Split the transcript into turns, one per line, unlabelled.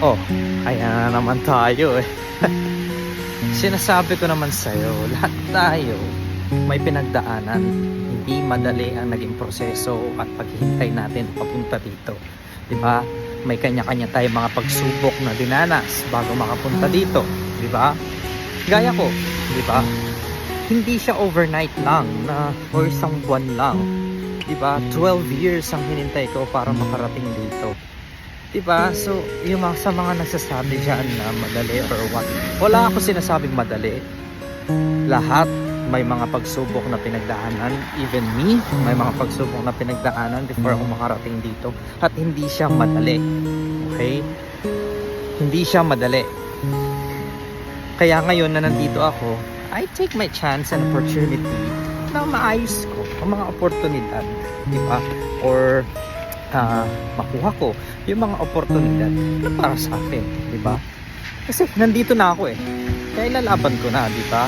Oh, kaya na naman tayo eh. Sinasabi ko naman sa'yo, lahat tayo may pinagdaanan. Hindi madali ang naging proseso at paghihintay natin papunta dito. Di ba? May kanya-kanya tayong mga pagsubok na dinanas bago makapunta dito. Di ba? Gaya ko, di ba? Hindi siya overnight lang na or isang buwan lang. Di ba? 12 years ang hinintay ko para makarating dito. Diba? So, yung mga, sa mga nagsasabi dyan na madali or what, wala ako sinasabing madali. Lahat may mga pagsubok na pinagdaanan. Even me, may mga pagsubok na pinagdaanan before ako makarating dito. At hindi siya madali. Okay? Hindi siya madali. Kaya ngayon na nandito ako, I take my chance and opportunity na maayos ko ang mga oportunidad. Diba? Or ah, makuha ko yung mga oportunidad na para sa akin, di ba? Kasi nandito na ako eh. Kaya ilalaban ko na, di ba?